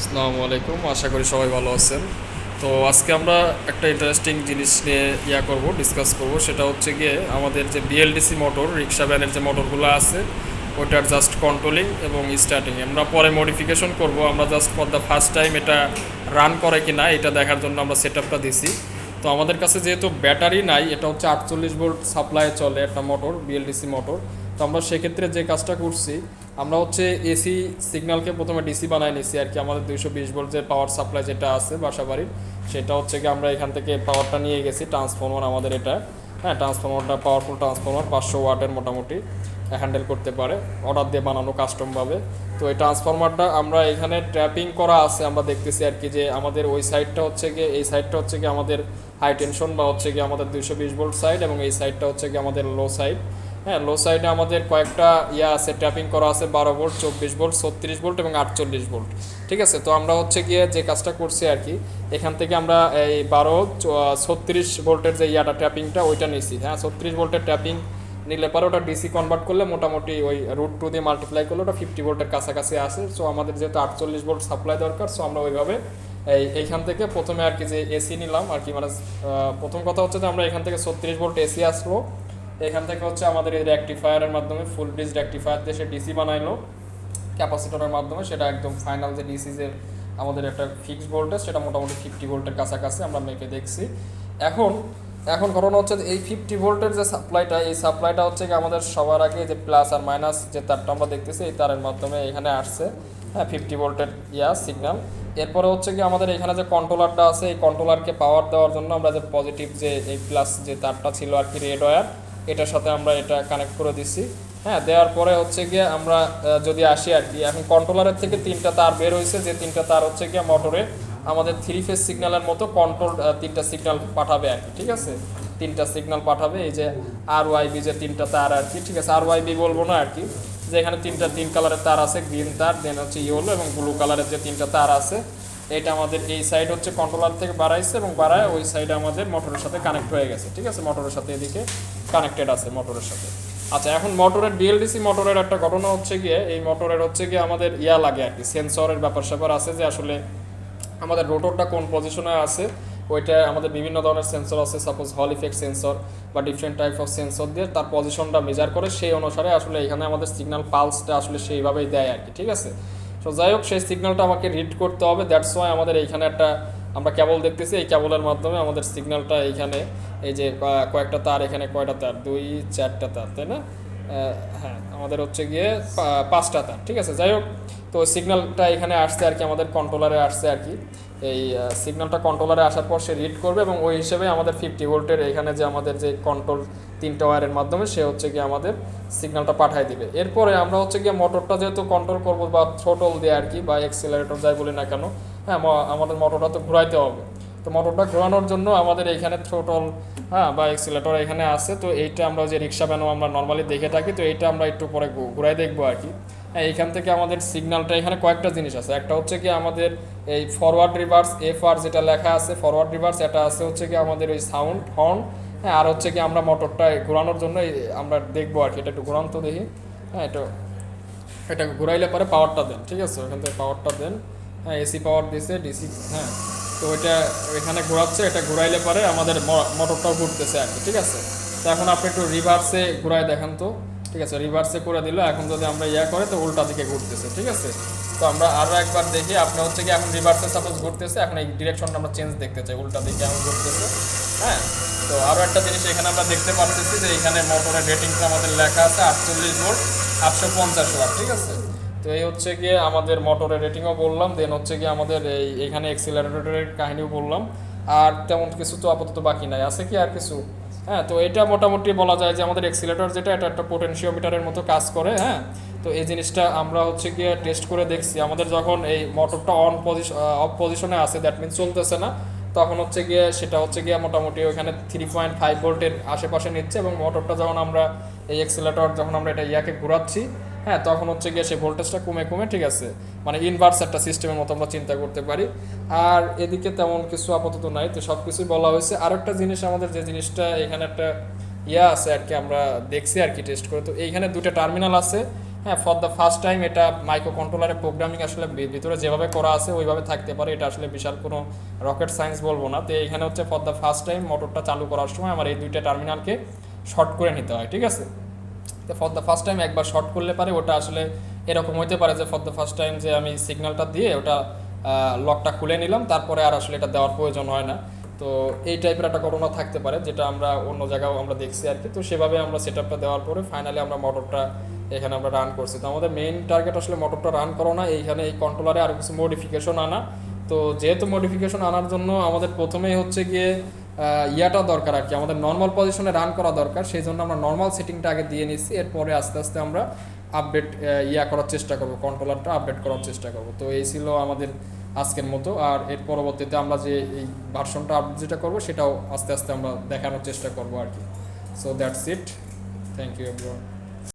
আসসালামু আলাইকুম, আশা করি সবাই ভালো আছেন। তো আজকে আমরা একটা ইন্টারেস্টিং জিনিস নিয়ে ইয়া করব ডিসকাস করব। সেটা হচ্ছে গিয়ে আমাদের যে বিএলডিসি মোটর রিক্সা ভ্যানের যে মোটরগুলো আছে ওটার জাস্ট কন্ট্রোলিং এবং স্টার্টিং আমরা পরে মডিফিকেশন করব, আমরা just for the first time এটা রান করে কি না এটা দেখার জন্য আমরা সেট আপটা দিছি। তো আমাদের কাছে যেহেতু ব্যাটারি নাই, এটা হচ্ছে আটচল্লিশ ভোল্ট সাপ্লাই চলে একটা মোটর বিএলডিসি মোটর তো আমরা সেক্ষেত্রে যে কাজটা করছি, আমরা হচ্ছে এসি সিগন্যালকে প্রথমে ডিসি বানাই নিছি আর কি, আমাদের দুইশো বিশ ভোল্ট যে পাওয়ার সাপ্লাই যেটা আছে বাসা বাড়ির সেটা হচ্ছে কি আমরা এখান থেকে পাওয়ারটা নিয়ে গেছি ট্রান্সফর্মার আমাদের এটা হ্যাঁ ট্রান্সফর্মারটা পাওয়ারফুল ট্রান্সফর্মার পাঁচশো ওয়াটের মোটামুটি হ্যান্ডেল করতে পারে অর্ডার দিয়ে বানানো কাস্টমভাবে তো এই ট্রান্সফর্মারটা আমরা এখানে ট্র্যাপিং করা আছে, আমরা দেখতেছি আর কি যে আমাদের ওই সাইডটা হচ্ছে গিয়ে, এই সাইডটা হচ্ছে কি আমাদের হাই টেনশন বা হচ্ছে কি আমাদের দুইশো বিশ ভোল্ট সাইড এবং এই সাইডটা হচ্ছে কি আমাদের লো সাইড হ্যাঁ লো সাইডে আমাদের কয়েকটা ইয়া আছে ট্যাপিং করা আছে, বারো ভোল্ট চব্বিশ ভোল্ট ছত্রিশ ভোল্ট এবং আটচল্লিশ ভোল্ট ঠিক আছে? তো আমরা হচ্ছে গিয়ে যে কাজটা করছি আর কি, এখান থেকে আমরা এই বারো ছত্রিশ ভোল্টের যে ইয়াটা ট্যাপিংটা ওইটা নিছি। হ্যাঁ ছত্রিশ ভোল্টের ট্যাপিং নিলে পরে ওটা ডিসি কনভার্ট করলে মোটামুটি ওই রুট টু দিয়ে মাল্টিপ্লাই করলে ওটা ফিফটি ভোল্টের কাছাকাছি আসে। সো আমাদের যেহেতু আটচল্লিশ ভোল্ট সাপ্লাই দরকার সো আমরা ওইভাবে এই এইখান থেকে প্রথমে আর কি যে এসি নিলাম আর কি মানে প্রথম কথা হচ্ছে যে আমরা এখান থেকে ছত্রিশ ভোল্ট এসি আসলো। এখান থেকে হচ্ছে আমাদের এই রেকটিফায়ারের মাধ্যমে ফুল ব্রিজ রেকটিফায়ার দিয়ে সে ডিসি বানাইলো। ক্যাপাসিটরের মাধ্যমে সেটা একদম ফাইনাল যে ডিসি যে আমাদের একটা ফিক্সড ভোল্টেজ সেটা মোটামুটি ফিফটি ভোল্টের কাছাকাছি আমরা মেপে দেখছি। এখন এখন ঘটনা হচ্ছে এই ফিফটি ভোল্টের যে সাপ্লাইটা এই সাপ্লাইটা হচ্ছে কি আমাদের সবার আগে যে প্লাস আর মাইনাস যে তারটা আমরা দেখতেছি, এই তারের মাধ্যমে এখানে আসছে। হ্যাঁ ফিফটি ভোল্টের ইয়া সিগন্যাল এরপরে হচ্ছে কি আমাদের এখানে যে কন্ট্রোলারটা আছে, এই কন্ট্রোলারকে পাওয়ার দেওয়ার জন্য আমরা যে পজিটিভ যে এই প্লাস যে তারটা ছিল আর কি রেড ওয়্যার এটার সাথে আমরা এটা কানেক্ট করে দিছি। হ্যাঁ দেওয়ার পরে হচ্ছে গিয়ে আমরা যদি আসি আর কি, এখন কন্ট্রোলারের থেকে তিনটা তার বের হয়েছে, যে তিনটা তার হচ্ছে গিয়ে মোটরে আমাদের থ্রি ফেজ সিগন্যালের মতো কন্ট্রোল তিনটা সিগন্যাল পাঠাবে আর কি, ঠিক আছে? তিনটা সিগন্যাল পাঠাবে, এই যে আর ওয়াইবি যে তিনটা তার আর কি, ঠিক আছে? আর ওয়াইবি বলব না আর কি, যে এখানে তিনটা তিন কালারের তার আছে গ্রিন তার দেন হচ্ছে ইয়েলো এবং ব্লু কালারের যে তিনটা তার আছে, এটা আমাদের এই সাইড হচ্ছে কন্ট্রোলার থেকে বাড়াইছে এবং বাড়ায় ওই সাইডে আমাদের মোটরের সাথে কানেক্ট হয়ে গেছে, ঠিক আছে? মোটরের সাথে এদিকে কানেক্টেড আছে মোটরের সাথে। আচ্ছা এখন মোটরের বিএলডিসি মোটরের একটা ঘটনা হচ্ছে গিয়ে, এই মোটরের হচ্ছে গিয়ে আমাদের ইয়া লাগে আর কি, সেন্সরের ব্যাপার স্যাপার আছে যে আসলে আমাদের রোটরটা কোন পজিশনে আছে, ওইটা আমাদের বিভিন্ন ধরনের সেন্সর আছে সাপোজ হল ইফেক্ট সেন্সর বা ডিফারেন্ট টাইপ অফ সেন্সর দিয়ে তার পজিশনটা মেজার করে, সেই অনুসারে আসলে এখানে আমাদের সিগন্যাল পালসটা আসলে সেইভাবেই দেয় আর কি, ঠিক আছে? তো যাই হোক, সেই সিগনালটা আমাকে রিড করতে হবে দ্যাটস ওয়াই আমাদের এইখানে একটা আমরা কেবল দেখতেছি, এই কেবলের মাধ্যমে আমাদের সিগন্যালটা এইখানে, এই যে কয়- কয়েকটা তার এখানে, কয়টা তার? দুই, চারটা তার, তাই না? হ্যাঁ আমাদের হচ্ছে গিয়ে পাঁচটা তার, ঠিক আছে? যাই হোক, তো সিগন্যালটা এখানে আসছে আর কি, আমাদের কন্ট্রোলারে আসছে আর কি। এই সিগন্যালটা কন্ট্রোলারে আসার পর সে রিড করবে এবং ওই হিসেবে আমাদের ফিফটি ভোল্টের এখানে যে আমাদের যে কন্ট্রোল তিনটা ওয়ারের মাধ্যমে, সে হচ্ছে গিয়ে আমাদের সিগন্যালটা পাঠিয়ে দিবে। এরপরে আমরা হচ্ছে গিয়ে মোটরটা যেহেতু কন্ট্রোল করব বা থ্রোটল দিয়ে আর কি, বা এক্সিলারেটর যাই বলি না কেন হ্যাঁ আমাদের মোটরটা তো ঘুরাইতে হবে। তো মোটরটা ঘোরানোর জন্য আমাদের এইখানে থ্রোটল হ্যাঁ বা এক্সিলেটর এখানে আছে। তো এইটা আমরা যে রিক্সা ভ্যানও আমরা নর্মালি দেখে থাকি, তো এইটা আমরা একটু পরে ঘুরাই দেখব আর কি। হ্যাঁ এইখান থেকে আমাদের সিগন্যালটা এখানে কয়েকটা জিনিস আছে। একটা হচ্ছে কি আমাদের এই ফরওয়ার্ড রিভার্স এফ আর যেটা লেখা আছে ফরওয়ার্ড রিভার্স এটা আছে হচ্ছে কি আমাদের ওই সাউন্ড হর্ন হ্যাঁ আর হচ্ছে কি আমরা মোটরটা ঘোরানোর জন্য আমরা দেখব আর কি। এটা একটু ঘোরান তো দেখি। হ্যাঁ এটা এটা ঘুরাইলে পরে পাওয়ারটা দেন, ঠিক আছে? ওখান থেকে পাওয়ারটা দেন। হ্যাঁ এসি পাওয়ার দিছে ডিসি হ্যাঁ। তো ওইটা এখানে ঘোরাচ্ছে, এটা ঘুরাইলে পরে আমাদের মোটরটাও ঘুরতেছে আর ঠিক আছে? তো এখন আপনি একটু রিভার্সে ঘুরাই দেখান তো, ঠিক আছে? রিভার্সে করে দিল, এখন যদি আমরা ইয়া করে, তো উল্টা দিকে ঘুরতেছে, ঠিক আছে? তো আমরা আরও একবার দেখি, আপনি হচ্ছে কি এখন রিভার্সে সাপোজ ঘুরতেছে, এখন এই ডিরেকশনটা আমরা চেঞ্জ দেখতে চাই, উল্টা দিকে এখন ঘুরতেছে হ্যাঁ? তো আরও একটা জিনিস এখানে আমরা দেখতে পাচ্ছি যে এখানে মোটরের রেটিংটা আমাদের লেখা আছে আটচল্লিশ ভোল্ট আটশো পঞ্চাশ ওয়াট ঠিক আছে? তো এই হচ্ছে গিয়ে আমাদের মোটরের রেটিংও বললাম দেন হচ্ছে গিয়ে আমাদের এই এখানে এক্সিলারেটরের কাহিনীও বললাম। আর তেমন কিছু তো আপাতত বাকি নাই। আছে কি আর কিছু? হ্যাঁ তো এটা মোটামুটি বলা যায় যে আমাদের এক্সিলেটর যেটা, এটা একটা পোটেনশিওমিটারের মতো কাজ করে হ্যাঁ? তো এই জিনিসটা আমরা হচ্ছে গিয়ে টেস্ট করে দেখছি। আমাদের যখন এই মোটরটা অন পজিশন অফ পজিশনে আছে দ্যাট মিনস চলতেছে না, তখন হচ্ছে গিয়ে সেটা হচ্ছে গিয়ে মোটামুটি ওখানে থ্রি পয়েন্ট ফাইভ ভোল্টের আশেপাশে নিচ্ছে এবং মোটরটা যখন আমরা এই এক্সিলেটর যখন আমরা এটা ইয়াকে ঘোরাচ্ছি হ্যাঁ তখন হচ্ছে গিয়ে সেই ভোল্টেজটা কমে কমে ঠিক আছে মানে ইনভার্স একটা সিস্টেমের মতো আমরা চিন্তা করতে পারি। আর এদিকে তেমন কিছু আপাতত নাই, তো সব কিছুই বলা হয়েছে। আর একটা জিনিস আমাদের যে জিনিসটা এখানে একটা ইয়া আছে আর কি, আমরা দেখছি আর কি টেস্ট করে। তো এইখানে দুটো টার্মিনাল আছে। হ্যাঁ ফর দ্য ফার্স্ট টাইম এটা মাইক্রো কন্ট্রোলারের প্রোগ্রামিং আসলে ভিতরে যেভাবে করা আছে, ওইভাবে থাকতে পারে। এটা আসলে বিশাল কোনো রকেট সায়েন্স বলব না। তো এখানে হচ্ছে ফর দ্য ফার্স্ট টাইম মোটরটা চালু করার সময় আমার এই দুইটা টার্মিনালকে শর্ট করে নিতে হয়, ঠিক আছে? ফর দ্য ফার্স্ট টাইম একবার শর্ট করলে পারে, ওটা আসলে এরকম হইতে পারে যে ফর দ্য ফার্স্ট টাইম যে আমি সিগন্যালটা দিয়ে ওটা লকটা খুলে নিলাম, তারপরে আর আসলে এটা দেওয়ার প্রয়োজন হয় না। তো এই টাইপের একটা ঘটনা থাকতে পারে, যেটা আমরা অন্য জায়গাও আমরা দেখছি আর কি তো সেভাবে আমরা সেট আপটা দেওয়ার পরে ফাইনালি আমরা মোটরটা এখানে আমরা রান করছি। তো আমাদের মেইন টার্গেট আসলে মোটরটা রান করো না, এইখানে এই কন্ট্রোলারে আরও কিছু মডিফিকেশন আনা। তো যেহেতু মডিফিকেশন আনার জন্য আমাদের প্রথমেই হচ্ছে গিয়ে ইয়াটা দরকার আর কি। আমাদের নর্মাল পজিশনে রান করা দরকার, সেই জন্য আমরা নর্মাল সেটিংটা আগে দিয়ে নিচ্ছি, এরপরে আস্তে আস্তে আমরা আপডেট ইয়া করার চেষ্টা করব কন্ট্রোলারটা আপডেট করার চেষ্টা করব। তো এই ছিল আমাদের আজকের মতো। আর এর পরবর্তীতে আমরা যে এই ভার্সনটা আপডেট যেটা করব, সেটাও আস্তে আস্তে আমরা দেখানোর চেষ্টা করব আর কি। So that's it thank you everyone